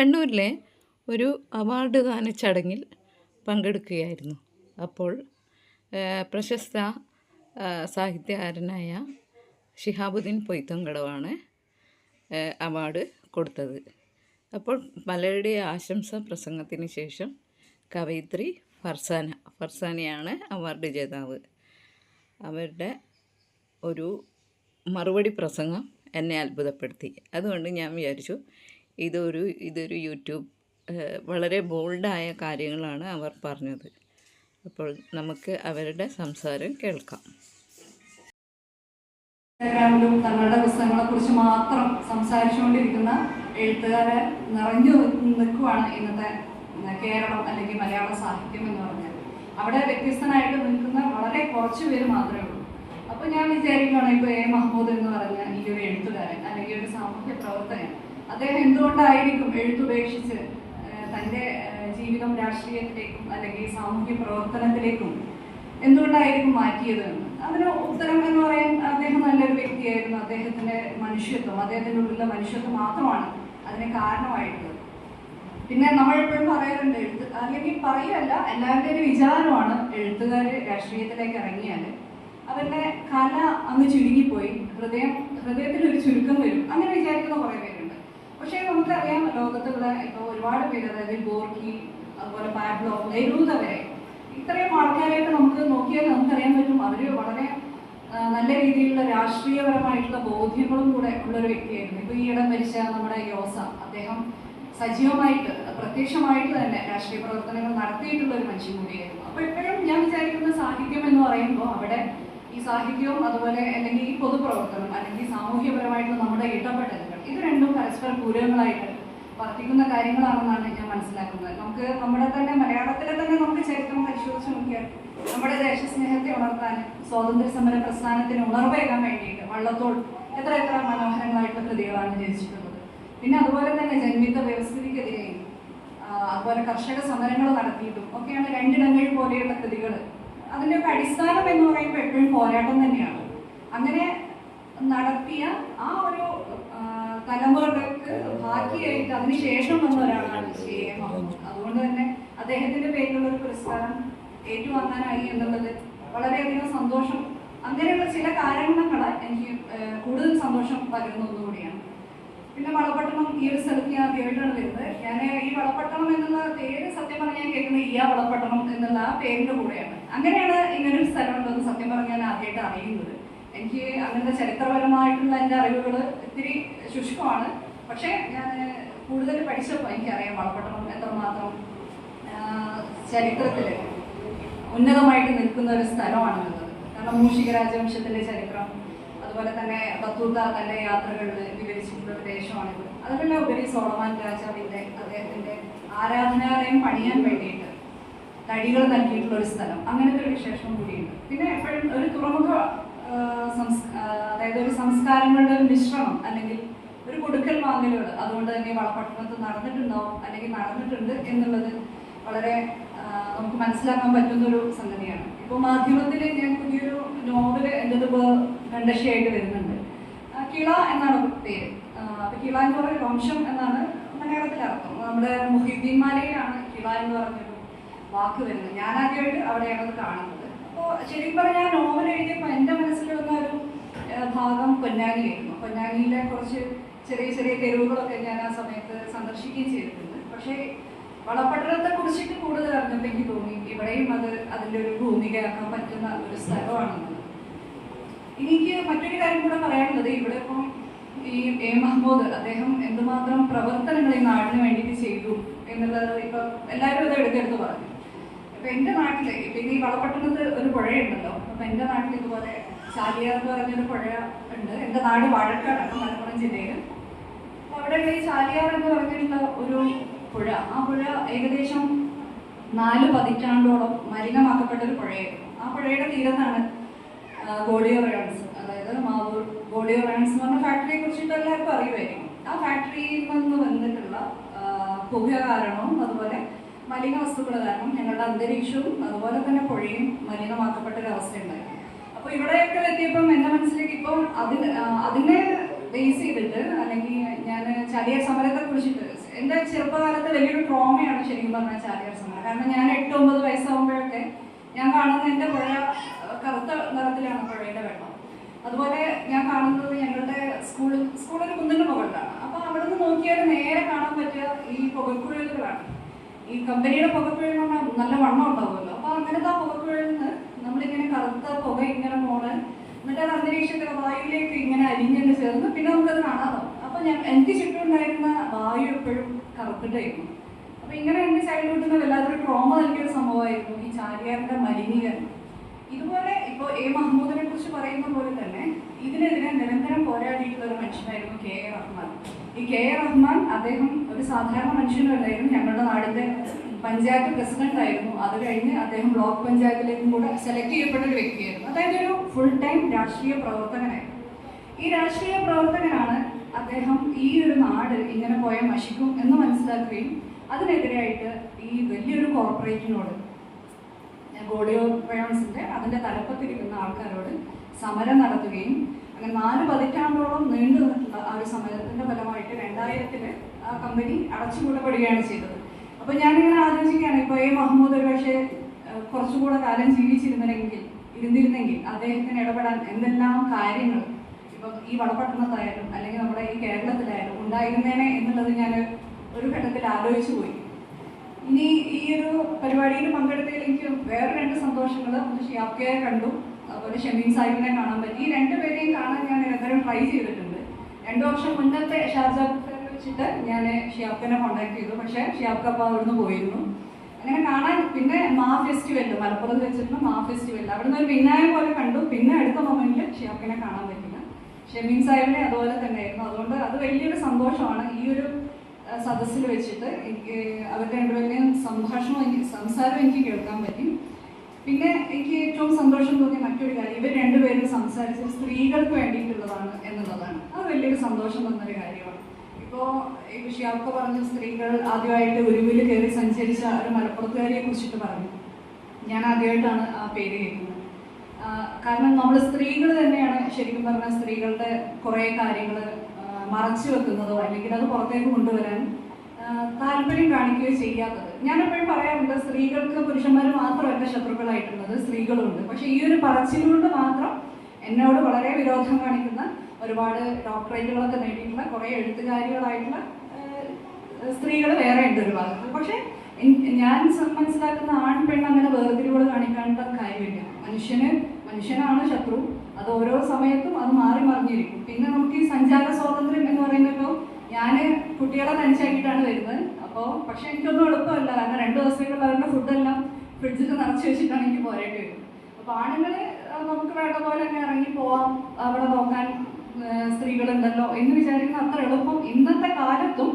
കണ്ണൂരിലെ ഒരു അവാർഡ് ദാന ചടങ്ങിൽ പങ്കെടുക്കുകയായിരുന്നു. അപ്പോൾ പ്രശസ്ത സാഹിത്യകാരനായ ഷിഹാബുദ്ദീൻ പൊയ്ത്തങ്കടവാണ് അവാർഡ് കൊടുത്തത്. അപ്പോൾ പലരുടെ ആശംസ പ്രസംഗത്തിന് ശേഷം കവയിത്രി ഫർസാന ഫർസാനയാണ് അവാർഡ് ജേതാവ്. അവരുടെ ഒരു മറുപടി പ്രസംഗം എന്നെ അത്ഭുതപ്പെടുത്തി. അതുകൊണ്ട് ഞാൻ വിചാരിച്ചു ഇതൊരു ഇതൊരു യൂട്യൂബ് വളരെ ബോൾഡായ കാര്യങ്ങളാണ് അവർ പറഞ്ഞത്. അപ്പോൾ നമുക്ക് അവരുടെ സംസാരം കേൾക്കാം. തങ്ങളുടെ പുസ്തകങ്ങളെ കുറിച്ച് മാത്രം സംസാരിച്ചുകൊണ്ടിരിക്കുന്ന എഴുത്തുകാരെ നിറഞ്ഞു നിൽക്കുവാണ് ഇന്നത്തെ കേരളം അല്ലെങ്കിൽ മലയാള സാഹിത്യം എന്ന് പറഞ്ഞാൽ. അവിടെ വ്യത്യസ്തനായിട്ട് നിൽക്കുന്ന വളരെ കുറച്ച് പേര് മാത്രമേ ഉള്ളൂ. അപ്പൊ ഞാൻ വിചാരിക്കുകയാണ് ഇപ്പൊ എ. മഹമ്മൂദ് എന്ന് പറഞ്ഞ ഈ ഒരു എഴുത്തുകാരൻ അല്ലെങ്കിൽ ഒരു സാമൂഹ്യ പ്രവർത്തകൻ അദ്ദേഹം എന്തുകൊണ്ടായിരിക്കും എഴുത്തുപേക്ഷിച്ച് തന്റെ ജീവിതം രാഷ്ട്രീയത്തിലേക്കും അല്ലെങ്കിൽ സാമൂഹ്യ പ്രവർത്തനത്തിലേക്കും എന്തുകൊണ്ടായിരിക്കും മാറ്റിയത് അതിന് ഉത്തരം എന്ന് പറയാൻ അദ്ദേഹം നല്ലൊരു വ്യക്തിയായിരുന്നു. അദ്ദേഹത്തിന്റെ മനുഷ്യത്വം അദ്ദേഹത്തിന്റെ ഉള്ളിലെ മനുഷ്യത്വം മാത്രമാണ് അതിന് കാരണമായിട്ടുള്ളത്. പിന്നെ നമ്മൾ എപ്പോഴും പറയാറുണ്ട് എഴുത്ത് അല്ലെങ്കിൽ പറയല്ല എല്ലാവരുടെയും വിചാരമാണ് എഴുത്തുകാർ രാഷ്ട്രീയത്തിലേക്ക് ഇറങ്ങിയാൽ അവരുടെ കല അങ്ങ് ചുരുങ്ങിപ്പോയി ഹൃദയം ഹൃദയത്തിൽ ഒരു ചുരുക്കം വരും. അങ്ങനെ വിചാരിക്കുന്ന കുറേ പേരുണ്ട്. പക്ഷേ നമുക്കറിയാം ലോകത്തുള്ള ഇപ്പോൾ ഒരുപാട് പേര് അതായത് ബോർക്കി അതുപോലെ പാബ്ലോ നെരൂദ വരെ ഇത്രയും ആൾക്കാരെയൊക്കെ നമുക്ക് നോക്കിയാൽ നമുക്കറിയാൻ പറ്റും അവർ വളരെ നല്ല രീതിയിലുള്ള രാഷ്ട്രീയപരമായിട്ടുള്ള ബോധ്യങ്ങളും കൂടെ ഉള്ള ഒരു വ്യക്തിയായിരുന്നു. ഇപ്പൊ ഈ ഇടം മരിച്ച നമ്മുടെ യോസ അദ്ദേഹം സജീവമായിട്ട് പ്രത്യക്ഷമായിട്ട് തന്നെ രാഷ്ട്രീയ പ്രവർത്തനങ്ങൾ നടത്തിയിട്ടുള്ള ഒരു മനുഷ്യൻ കൂടിയായിരുന്നു. അപ്പോൾ എപ്പോഴും ഞാൻ വിചാരിക്കുന്ന സാഹിത്യം എന്ന് പറയുമ്പോൾ അവിടെ ഈ സാഹിത്യവും അതുപോലെ അല്ലെങ്കിൽ ഈ പൊതുപ്രവർത്തനം അല്ലെങ്കിൽ സാമൂഹ്യപരമായിട്ടുള്ള നമ്മുടെ ഇടപെടലുകൾ ഇത് രണ്ടും പരസ്പര പൂരകങ്ങളായിട്ട് വർദ്ധിക്കുന്ന കാര്യങ്ങളാണെന്നാണ് ഞാൻ മനസ്സിലാക്കുന്നത്. നമുക്ക് നമ്മുടെ തന്നെ മലയാളത്തിലെ തന്നെ നമുക്ക് ചരിത്രം പരിശോധിച്ച് നോക്കിയാൽ നമ്മുടെ ദേശസ്നേഹത്തെ ഉണർത്താൻ സ്വാതന്ത്ര്യ സമര പ്രസ്ഥാനത്തിന് ഉണർവേകാൻ വേണ്ടിയിട്ട് വള്ളത്തോൾ എത്ര എത്ര മനോഹരങ്ങളായിട്ടുള്ള കൃതികളാണ് രചിച്ചിട്ടുള്ളത്. പിന്നെ അതുപോലെ തന്നെ ജന്മിത്ത വ്യവസ്ഥിതിക്കെതിരെയും അതുപോലെ കർഷക സമരങ്ങൾ നടത്തിയിട്ടും ഒക്കെയാണ് രണ്ടിടങ്ങൾ പോലെയുള്ള കൃതികൾ അതിന്റെ ഒക്കെ അടിസ്ഥാനം എന്ന് പറയുമ്പോൾ എപ്പോഴും പോരാട്ടം തന്നെയാണ്. അങ്ങനെ നടത്തിയ ആ ഒരു തലമുറകൾക്ക് ബാക്കിയായിട്ട് അതിനുശേഷം വന്ന ഒരാളാണ് ശ്രീ എ മുഹമ്മദ് അതുകൊണ്ട് തന്നെ അദ്ദേഹത്തിന്റെ പേരിലുള്ള ഒരു പുരസ്കാരം ഏറ്റുവാങ്ങാനായി എന്നുള്ളത് വളരെയധികം സന്തോഷം. അങ്ങനെയുള്ള ചില കാരണങ്ങൾ എനിക്ക് കൂടുതൽ സന്തോഷം പകരുന്ന ഒന്നുകൂടിയാണ് പിന്നെ വളപട്ടണം ഈ ഒരു സ്ഥലത്ത് ഞാൻ ആദ്യമായിട്ടാണ് വരുന്നത്. ഞാൻ ഈ വളപട്ടണം എന്നുള്ള പേര് സത്യം പറഞ്ഞാൽ ഞാൻ കേൾക്കുന്നത് ഈ ആ വളപട്ടണം എന്നുള്ള ആ പേരിന്റെ കൂടെയാണ്. അങ്ങനെയാണ് ഇങ്ങനൊരു സ്ഥലം ഉണ്ടെന്ന് സത്യം പറഞ്ഞാൽ ആദ്യമായിട്ട് അറിയുന്നത്. എനിക്ക് അങ്ങനത്തെ ചരിത്രപരമായിട്ടുള്ള എന്റെ അറിവുകൾ ഇത്തിരി ശുഷ്കമാണ്. പക്ഷേ ഞാൻ കൂടുതൽ പഠിച്ചപ്പോൾ എനിക്കറിയാം വളപട്ടണം എത്രമാത്രം ചരിത്രത്തിൽ ഉന്നതമായിട്ട് നിൽക്കുന്ന ഒരു സ്ഥലമാണെന്നുള്ളത്. കാരണം മൂഷിക രാജവംശത്തിന്റെ ചരിത്രം അതുപോലെ തന്നെ ബത്തൂത്ത തന്റെ യാത്രകളിൽ വിവരിച്ചിട്ടുള്ള ഒരു ദേശമാണിത്. അതുപോലെ ഉപരി സോളമാൻ രാജാവിന്റെ അദ്ദേഹത്തിന്റെ ആരാധനാലയം പണിയാൻ വേണ്ടിയിട്ട് തടികൾ നൽകിയിട്ടുള്ള ഒരു സ്ഥലം. അങ്ങനത്തെ ഒരു വിശേഷം കൂടിയുണ്ട്. പിന്നെ എപ്പോഴും ഒരു തുറമുഖ അതായത് ഒരു സംസ്കാരങ്ങളുടെ ഒരു മിശ്രണം അല്ലെങ്കിൽ ഒരു കൊടുക്കൽ വാങ്ങലുകൾ അതുകൊണ്ട് തന്നെ വളപട്ടണത്ത് നടന്നിട്ടുണ്ടാവും അല്ലെങ്കിൽ നടന്നിട്ടുണ്ട് എന്നുള്ളത് വളരെ നമുക്ക് മനസ്സിലാക്കാൻ പറ്റുന്ന ഒരു സംഗതിയാണ്. ഇപ്പോൾ മാധ്യമത്തിൽ ഞാൻ പുതിയൊരു നോവൽ എന്റെ രണ്ടശയായിട്ട് വരുന്നുണ്ട്. കിള എന്നാണ് പേര്. അപ്പൊ കിള എന്ന് പറയുന്ന വംശം എന്നാണ് മലയാളത്തിൽ അർത്ഥം. നമ്മുടെ മുഹിദ്ദീൻ മാലയിലാണ് കിള എന്ന് പറഞ്ഞൊരു വാക്ക് വരുന്നത്. ഞാൻ ആദ്യമായിട്ട് അവിടെയാണ് അത് കാണുന്നത്. ശരിക്കും പറഞ്ഞാൽ നോവൽ എഴുതിയപ്പോൾ എന്റെ മനസ്സിൽ വന്ന ഒരു ഭാഗം പൊന്നാനിയായിരുന്നു പൊന്നാനിയിലെ കുറച്ച് ചെറിയ ചെറിയ തെരുവുകളൊക്കെ ഞാൻ ആ സമയത്ത് സന്ദർശിക്കുകയും ചെയ്തിട്ടുണ്ട്. പക്ഷേ വളപട്ടണത്തെ കുറിച്ചിട്ട് കൂടുതൽ അറിഞ്ഞപ്പോൾ എനിക്ക് തോന്നി ഇവിടെയും അത് അതിന്റെ ഒരു ഭൂമികയാക്കാൻ പറ്റുന്ന ഒരു സ്ഥലമാണെന്ന്. എനിക്ക് മറ്റൊരു കാര്യം കൂടെ പറയാനുള്ളത്. ഇവിടെ ഇപ്പം ഈ എ മഹമ്മൂദ് അദ്ദേഹം എന്തുമാത്രം പ്രവർത്തനങ്ങൾ ഈ നാടിന് വേണ്ടിയിട്ട് ചെയ്തു എന്നുള്ളത് ഇപ്പം എല്ലാവരും അത് എടുത്തെടുത്ത് പറഞ്ഞു. ഇപ്പൊ എന്റെ നാട്ടിൽ ഇപ്പൊ ഈ വളപട്ടണത്ത് ഒരു പുഴയുണ്ടല്ലോ. അപ്പൊ എന്റെ നാട്ടിൽ ഇതുപോലെ ചാലിയാർ എന്ന് പറഞ്ഞൊരു പുഴ ഉണ്ട്. എന്റെ നാട് വാഴക്കാടാണ് മലപ്പുറം ജില്ലയിൽ അപ്പൊ അവിടെയുള്ള ഈ ചാലിയാർ എന്ന് പറഞ്ഞിട്ടുള്ള ഒരു പുഴ ആ പുഴ ഏകദേശം നാല് പതിറ്റാണ്ടോളം മലിനമാക്കപ്പെട്ട ഒരു പുഴയായിരുന്നു. ആ പുഴയുടെ തീരത്താണ് ഗോളിയോ റയൺസ് അതായത് മാവൂർ ഗോളിയോ റയൺസ് എന്ന് പറഞ്ഞ ഫാക്ടറിയെ കുറിച്ചിട്ട് എല്ലാവർക്കും അറിയുമായിരിക്കും. ആ ഫാക്ടറിയിൽ നിന്ന് വന്നിട്ടുള്ള പുക കാരണവും അതുപോലെ മലിന വസ്തുക്കൾ കാരണം ഞങ്ങളുടെ അന്തരീക്ഷവും അതുപോലെ തന്നെ പുഴയും മലിനമാക്കപ്പെട്ട ഒരു അവസ്ഥയുണ്ടായി അപ്പൊ ഇവിടെയൊക്കെ എത്തിയപ്പം എന്റെ മനസ്സിലേക്ക് ഇപ്പം അതിന് അതിനെ ബേസ് ചെയ്തിട്ട് അല്ലെങ്കിൽ ഞാൻ ചാലിയർ സമരത്തെ കുറിച്ചിട്ട് എന്റെ ചെറുപ്പകാലത്ത് വലിയൊരു ട്രോമയാണ് ശരിക്കും പറഞ്ഞാൽ ചാലിയാർ സമരം. കാരണം ഞാൻ എട്ട് ഒമ്പത് വയസ്സാകുമ്പോഴൊക്കെ ഞാൻ കാണുന്ന എന്റെ പുഴ കറുത്ത നിറത്തിലാണ് പുഴയുടെ വെള്ളം. അതുപോലെ ഞാൻ കാണുന്നത് ഞങ്ങളുടെ സ്കൂൾ സ്കൂളിൽ കുന്നിന്റെ മുകളിലാണ്. അപ്പോൾ അവിടെ നിന്ന് നോക്കിയാൽ നേരെ കാണാൻ പറ്റിയ ഈ പുകക്കുഴലുകളാണ്. ഈ കമ്പനിയുടെ എന്ന് നല്ല വണ്ണം ഉണ്ടാവുമല്ലോ. അപ്പൊ അങ്ങനത്തെ ആ പുകപ്പുഴയിൽ നിന്ന് നമ്മളിങ്ങനെ കറുത്ത പുക ഇങ്ങനെ മോൾ എന്നിട്ട് അത് അന്തരീക്ഷത്തിലെ വായുവിലേക്ക് ഇങ്ങനെ അരിഞ്ഞെന്ന് ചേർന്ന് പിന്നെ നമുക്കത് കാണാതാവും. അപ്പൊ ഞാൻ എനിക്ക് ചുറ്റുമുണ്ടായിരുന്ന വായു എപ്പോഴും കറുത്തിട്ടായിരുന്നു. അപ്പൊ ഇങ്ങനെ എന്റെ ചൈൽഡ്ഹുഡിൽ വല്ലാത്തൊരു ട്രോമ നൽകിയൊരു സംഭവമായിരുന്നു ഈ ചാരിയാറിന്റെ മലിനീകരണം. ഇതുപോലെ ഇപ്പോൾ എ മഹമ്മൂദിനെ കുറിച്ച് പറയുന്ന പോലെ തന്നെ ഇതിനെതിരെ നിരന്തരം പോരാടിയിട്ടുള്ള ഒരു മനുഷ്യനായിരുന്നു കെ എ റഹ്മാൻ. ഈ കെ എ റഹ്മാൻ അദ്ദേഹം ഒരു സാധാരണ മനുഷ്യനല്ലായിരുന്നു ഞങ്ങളുടെ നാടിന്റെ പഞ്ചായത്ത് പ്രസിഡന്റ് ആയിരുന്നു. അത് കഴിഞ്ഞ് അദ്ദേഹം ബ്ലോക്ക് പഞ്ചായത്തിലേക്കും കൂടെ സെലക്ട് ചെയ്യപ്പെട്ട ഒരു വ്യക്തിയായിരുന്നു. അതായത് ഒരു ഫുൾ ടൈം രാഷ്ട്രീയ പ്രവർത്തകനായിരുന്നു. ഈ രാഷ്ട്രീയ പ്രവർത്തകനാണ് അദ്ദേഹം ഈ ഒരു നാട് ഇങ്ങനെ പോയാൽ നശിക്കും എന്ന് മനസ്സിലാക്കുകയും അതിനെതിരായിട്ട് ഈ വലിയൊരു കോർപ്പറേറ്റിനോട് ഗോഡിയോ പ്രയോൺസിന്റെ അതിന്റെ തലപ്പത്തിരിക്കുന്ന ആൾക്കാരോട് സമരം നടത്തുകയും അങ്ങനെ നാല് പതിറ്റാണ്ടോളം നീണ്ടു നിന്നിട്ടുള്ള ആ ഒരു സമരത്തിന്റെ ഫലമായിട്ട് രണ്ടായിരത്തിൽ ആ കമ്പനി അടച്ചുപൂടപ്പെടുകയാണ് ചെയ്തത്. അപ്പൊ ഞാനിങ്ങനെ ആലോചിക്കുകയാണ് ഇപ്പൊ എ മഹമ്മൂദ് പക്ഷേ കുറച്ചുകൂടെ കാലം ജീവിച്ചിരുന്നെങ്കിൽ ഇരുന്നിരുന്നെങ്കിൽ അദ്ദേഹത്തിന് ഇടപെടാൻ എന്തെല്ലാം കാര്യങ്ങൾ ഇപ്പം ഈ വളപട്ടണത്തായാലും അല്ലെങ്കിൽ നമ്മുടെ ഈ കേരളത്തിലായാലും ഉണ്ടായിരുന്നേനെ എന്നുള്ളത് ഞാൻ ഒരു ഘട്ടത്തിൽ ആലോചിച്ചു പോയി. ഇനി ഈ ഒരു പരിപാടിയിൽ പങ്കെടുത്തതിൽ എനിക്ക് വേറെ രണ്ട് സന്തോഷങ്ങൾ ഷിയാബ്കയെ കണ്ടു. അതുപോലെ ഷമീൻ സാഹിബിനെ കാണാൻ പറ്റി. രണ്ടുപേരെയും കാണാൻ ഞാൻ നിരന്തരം ട്രൈ ചെയ്തിട്ടുണ്ട്. രണ്ടു വർഷം മുന്നത്തെ ഷാർജ വെച്ചിട്ട് ഞാൻ ഷിയാബ്കനെ കോൺടാക്ട് ചെയ്തു. പക്ഷേ ഷിയാബ്ക അപ്പോൾ അവിടുന്ന് പോയിരുന്നു. അങ്ങനെ കാണാൻ പിന്നെ മാ ഫെസ്റ്റിവൽ മലപ്പുറത്ത് വെച്ചിരുന്ന മാ ഫെസ്റ്റിവൽ അവിടുന്ന് ഒരു പിന്നായ പോലെ കണ്ടു. പിന്നെ അടുത്ത മൊമെന്റിൽ ഷിയാബ്കനെ കാണാൻ പറ്റില്ല. ഷമീൻ സാഹിബിനെ അതുപോലെ തന്നെയായിരുന്നു. അതുകൊണ്ട് അത് വലിയൊരു സന്തോഷമാണ്. ഈ ഒരു സദസ്സിൽ വെച്ചിട്ട് എനിക്ക് അവരുടെ രണ്ടുപേരുടെയും സംഭാഷണം എനിക്ക് സംസാരം എനിക്ക് കേൾക്കാൻ പറ്റി. പിന്നെ എനിക്ക് ഏറ്റവും സന്തോഷം തോന്നിയ മറ്റൊരു കാര്യം ഇവർ രണ്ടുപേരും സംസാരിച്ചത് സ്ത്രീകൾക്ക് വേണ്ടിയിട്ടുള്ളതാണ് എന്നുള്ളതാണ്. അത് വലിയൊരു സന്തോഷം തന്നൊരു കാര്യമാണ്. ഇപ്പോൾ ഈ ഷിയാബ്ക പറഞ്ഞ സ്ത്രീകൾ ആദ്യമായിട്ട് ഒരുമിൽ കയറി സഞ്ചരിച്ച ഒരു മലപ്പുറത്തുകാരിയെ കുറിച്ചിട്ട് പറഞ്ഞു. ഞാൻ ആദ്യമായിട്ടാണ് ആ പേര് കേൾക്കുന്നത്. കാരണം നമ്മൾ സ്ത്രീകൾ തന്നെയാണ് ശരിക്കും പറഞ്ഞാൽ സ്ത്രീകളുടെ കുറേ കാര്യങ്ങൾ മറച്ചു വെക്കുന്നതോ അല്ലെങ്കിൽ അത് പുറത്തേക്ക് കൊണ്ടുവരാൻ താല്പര്യം കാണിക്കുകയോ ചെയ്യാത്തത്. ഞാൻ എപ്പോഴും പറയാറുണ്ട് സ്ത്രീകൾക്ക് പുരുഷന്മാർ മാത്രമല്ല ശത്രുക്കളായിട്ടുള്ളത് സ്ത്രീകളുണ്ട്. പക്ഷെ ഈ ഒരു പറച്ചിലുകൊണ്ട് മാത്രം എന്നോട് വളരെ വിരോധം കാണിക്കുന്ന ഒരുപാട് ഡോക്ടറേറ്റുകളൊക്കെ നേടിയിട്ടുള്ള കുറേ എഴുത്തുകാരികളായിട്ടുള്ള സ്ത്രീകൾ വേറെ ഉണ്ട് ഒരു ഭാഗത്ത്. പക്ഷെ ഞാൻ മനസ്സിലാക്കുന്ന ആൺ പെൺ അങ്ങനെ വേർതിരിവുകൾ കാണിക്കേണ്ട കാര്യമില്ല. മനുഷ്യന് മനുഷ്യനാണ് ശത്രു. അത് ഓരോ സമയത്തും അത് മാറി മറിഞ്ഞിരിക്കും. പിന്നെ നമുക്ക് ഈ സഞ്ചാര സ്വാതന്ത്ര്യം എന്ന് പറയുമ്പോൾ ഞാൻ കുട്ടികളെ തനിച്ചാക്കിയിട്ടാണ് വരുന്നത്. അപ്പോൾ പക്ഷെ എനിക്കൊന്നും എളുപ്പമല്ല. കാരണം രണ്ട് ദിവസത്തേക്കുള്ള അവരുടെ ഫുഡെല്ലാം ഫ്രിഡ്ജിൽ നിറച്ച് വെച്ചിട്ടാണ് എനിക്ക് പോരേണ്ടി വരുന്നത് അപ്പോൾ ആണുങ്ങൾ നമുക്ക് വേണ്ട പോലെ തന്നെ ഇറങ്ങി പോവാം. അവിടെ നോക്കാൻ സ്ത്രീകളുണ്ടല്ലോ എന്ന് വിചാരിക്കുന്ന അത്ര എളുപ്പം ഇന്നത്തെ കാലത്തും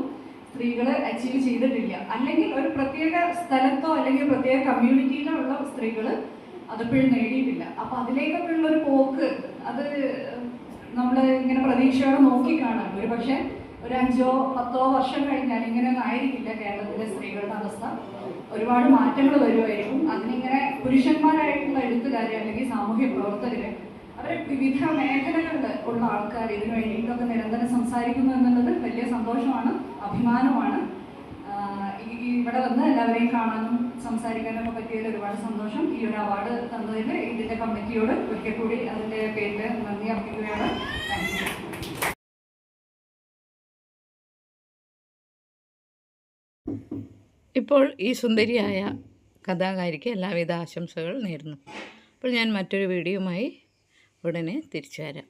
സ്ത്രീകൾ അച്ചീവ് ചെയ്തിട്ടില്ല. അല്ലെങ്കിൽ ഒരു പ്രത്യേക സ്ഥലത്തോ അല്ലെങ്കിൽ പ്രത്യേക കമ്മ്യൂണിറ്റിയിലോ ഉള്ള സ്ത്രീകൾ അതിപ്പോഴും നേടിയിട്ടില്ല. അപ്പൊ അതിലേക്കൊക്കെ ഉള്ളൊരു പോക്ക് അത് നമ്മൾ ഇങ്ങനെ പ്രതീക്ഷയോടെ നോക്കിക്കാണാം ഒരു പക്ഷേ ഒരു അഞ്ചോ പത്തോ വർഷം കഴിഞ്ഞാൽ ഇങ്ങനെയൊന്നും ആയിരിക്കില്ല കേരളത്തിലെ സ്ത്രീകളുടെ അവസ്ഥ. ഒരുപാട് മാറ്റങ്ങൾ വരുമായിരിക്കും. അതിനിങ്ങനെ പുരുഷന്മാരായിട്ടുള്ള എഴുത്തുകാരെ അല്ലെങ്കിൽ സാമൂഹ്യ പ്രവർത്തകര് അവരെ വിവിധ മേഖലകളിൽ ഉള്ള ആൾക്കാർ ഇതിനു വേണ്ടിയിട്ടൊക്കെ നിരന്തരം സംസാരിക്കുന്നു എന്നുള്ളത് വലിയ സന്തോഷമാണ് അഭിമാനമാണ്. ഇവിടെ വന്ന് എല്ലാവരെയും കാണാനും സംസാരിക്കാനൊക്കെ പറ്റിയതിൽ ഒരുപാട് സന്തോഷം. ഈ ഒരു അവാർഡ് തന്നതിൽ ഇതിന്റെ കമ്മിറ്റിയോട് ഒരിക്കൽ കൂടി അതിന്റെ പേരിൽ നന്ദി അർപ്പിക്കുകയാണ്. താങ്ക് യു ഇപ്പോൾ ഈ സുന്ദരിയായ കഥാകാരിക്ക് എല്ലാവിധ ആശംസകൾ നേരുന്നു. അപ്പോൾ ഞാൻ മറ്റൊരു വീഡിയോയുമായി ഉടനെ തിരിച്ചു വരാം